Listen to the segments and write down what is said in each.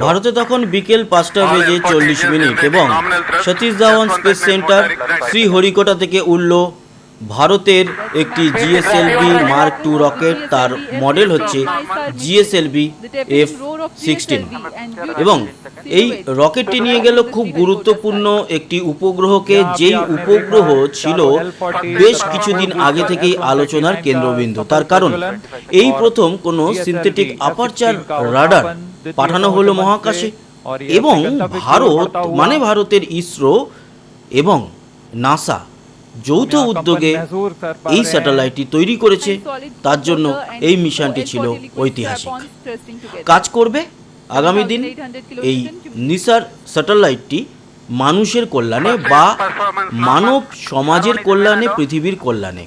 ভারতে তখন বিকেল পাঁচটা বেজে চল্লিশ মিনিট এবং সতীশ ধাওয়ান স্পেস সেন্টার শ্রীহরিকোটা থেকে উড়ল ভারতের একটি G S L V mark two rocket তার মডেল হচ্ছে G S L V F sixteen এবং এই রকেটটি নিয়ে গেল খুব গুরুত্বপূর্ণ একটি উপগ্রহকে যেই উপগ্রহ ছিল বেশ কিছুদিন আগে থেকেই আলোচনার কেন্দ্রবিন্দু তার কারণ এই প্রথম কোনো সিনথেটিক আপারচার রাডার পাঠানো হলো মহাকাশে এবং ভারত মানে ভারতের ইসরো এবং নাসা যৌথ উদ্যোগে এই স্যাটেলাইটটি তৈরি করেছে তার জন্য এই মিশনটি ছিল ঐতিহাসিক। কাজ করবে আগামী দিন এই নিসার স্যাটেলাইটটি মানুষের কল্যাণে বা মানব সমাজের কল্যাণে পৃথিবীর কল্যাণে।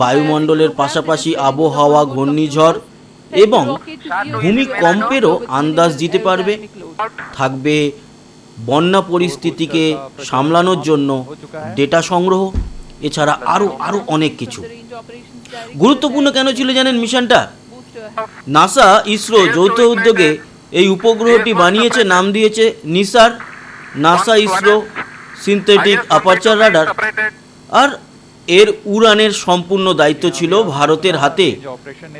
বায়ুমণ্ডলের পাশাপাশি আবহাওয়া ঘূর্ণিঝড় এবং ভূমিকম্পেরও আন্দাজ দিতে পারবে। থাকবে বন্যা পরিস্থিতিকে সামলানোর জন্য ডেটা সংগ্রহ, এছাড়া আরও আরও অনেক কিছু। গুরুত্বপূর্ণ কেন ছিল জানেন মিশনটা? নাসা ইসরো যৌথ উদ্যোগে এই উপগ্রহটি বানিয়েছে, নাম দিয়েছে NISAR, NASA ISRO synthetic aperture radar. আর এর উড়ানের সম্পূর্ণ দায়িত্ব ছিল ভারতের হাতে।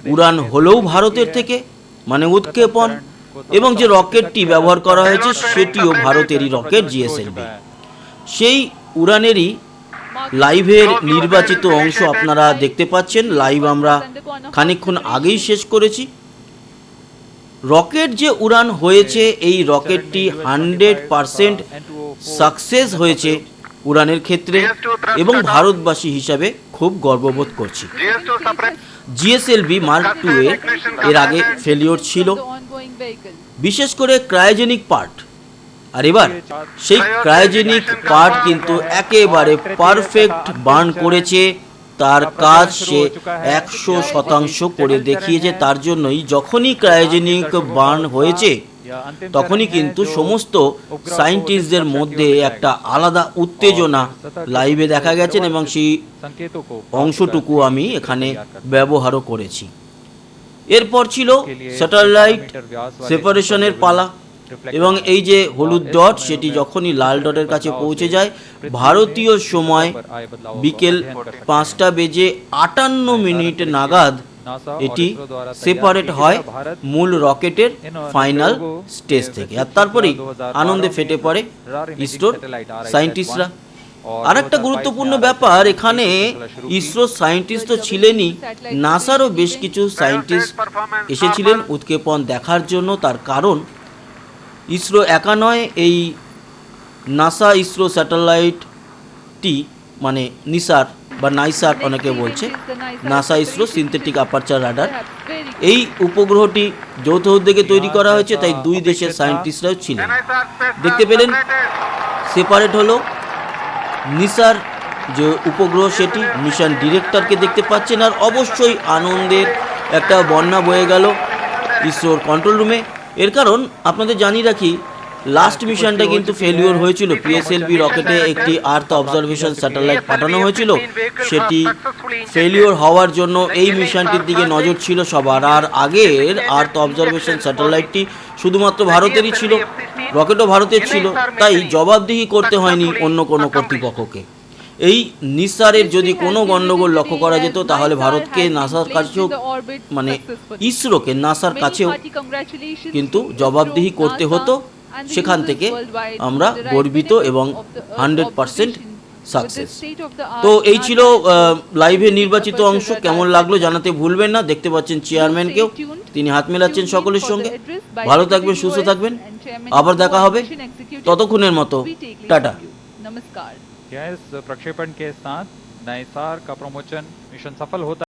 উড়ান হলেও ভারতের থেকে মানে উৎক্ষেপণ। এবং যে রকেটটি ব্যবহার করা হয়েছে সেটিও ভারতেরই রকেট জিএসএলভি সেই উড়ানেরই লাইভের নির্বাচিত অংশ আপনারা দেখতে পাচ্ছেন। লাইভ আমরা খানিকক্ষণ আগেই শেষ করেছি। রকেট যে উড়ান হয়েছে, এই রকেটটি হান্ড্রেড পারসেন্ট সাকসেস হয়েছে উড়ানের ক্ষেত্রে এবং ভারতবাসী হিসাবে খুব গর্ববোধ করছি। GS2 জিএসএলভি মার্ক টু এর আগে ফেলিওর ছিল। বিশেষ করে ক্রায়োজেনিক পার্ট আর এবার, সেই ক্রায়োজেনিক পার্ট কিন্তু একেবারে পারফেক্ট বার্ন করেছে। তার কাজ সে একশো শতাংশ করে দেখিয়েছে। তার জন্যই যখনই ক্রায়োজেনিক বার্ন হয়েছে, তখনই কিন্তু সমস্ত সায়েন্টিস্টদের মধ্যে একটা আলাদা উত্তেজনা লাইভে দেখা গেছেন এবং সেই অংশটুকু আমি এখানে ব্যবহারও করেছি। এরপর ছিল স্যাটেলাইট সেপারেশনের পালা। এবং এই যে হলুদ ডট সেটি যখনই লাল ডটের কাছে পৌঁছে যায় ভারতীয় সময় বিকেল পাঁচটা বেজে আটান্ন মিনিট নাগাদ এটি সেপারেট হয় মূল রকেটের ফাইনাল স্টেজ থেকে। আর তারপরেই আনন্দে ফেটে পড়ে ইসরোর সায়েন্টিস্টরা আর একটা গুরুত্বপূর্ণ ব্যাপার এখানে ইসরো সায়েন্টিস্ট তো ছিলেনই। নাসারও বেশ কিছু সায়েন্টিস্ট এসেছিলেন উৎক্ষেপণ দেখার জন্য। তার কারণ ইসরো একা নয় এই নাসা ইসরো স্যাটেলাইটটি মানে নিসার বা নাইসার অনেকে বলছে NASA ISRO synthetic aperture radar এই উপগ্রহটি যৌথ উদ্যোগে তৈরি করা হয়েছে তাই দুই দেশের সায়েন্টিস্টরাও ছিলেন। দেখতে পেলেন সেপারেট হলো। নিসার যে উপগ্রহ সেটি মিশন ডিরেক্টরকে দেখতে পাচ্ছেন আর অবশ্যই আনন্দের একটা বন্যা বয়ে গেল ইসরোর কন্ট্রোল রুমে এর কারণ আপনাদের জানিয়ে রাখি লাস্ট মিশনটা কিন্তু ফেলিওর হয়েছিল। পিএসএলভি রকেটে একটি আর্থ অবজারভেশন স্যাটেলাইট পাঠানো হয়েছিল। সেটি ফেলিওর হওয়ার জন্য এই মিশনটির দিকে নজর ছিল সবার। আর আগের আর্থ অবজারভেশন স্যাটেলাইটটি শুধুমাত্র ভারতেরই ছিল রকেটও ভারতের ছিল, তাই জবাবদিহি করতে হয়নি অন্য কোনো কর্তৃপক্ষকে। এই নিসারের যদি কোনো গণ্ডগোল লক্ষ্য করা যেত, তাহলে ভারতকে নাসার কাছেও মানে ইসরোকে নাসার কাছেও কিন্তু জবাবদিহি করতে হতো। সেখান থেকে আমরা গর্বিত এবং হান্ড্রেড পারসেন্ট সাকসেস তো এই ছিল লাইভে নির্বাচিত অংশ কেমন লাগলো জানাতে ভুলবেন না দেখতে পাচ্ছেন চেয়ারম্যানকেও তিনি হাত মেলাচ্ছেন সকলের সঙ্গে ভালো থাকবেন সুস্থ থাকবেন আবার দেখা হবে ততক্ষণের মতো টাটা नमस्कार क्या इस प्रक्षेपण के साथ नाइसार का प्रमोशन मिशन सफल होता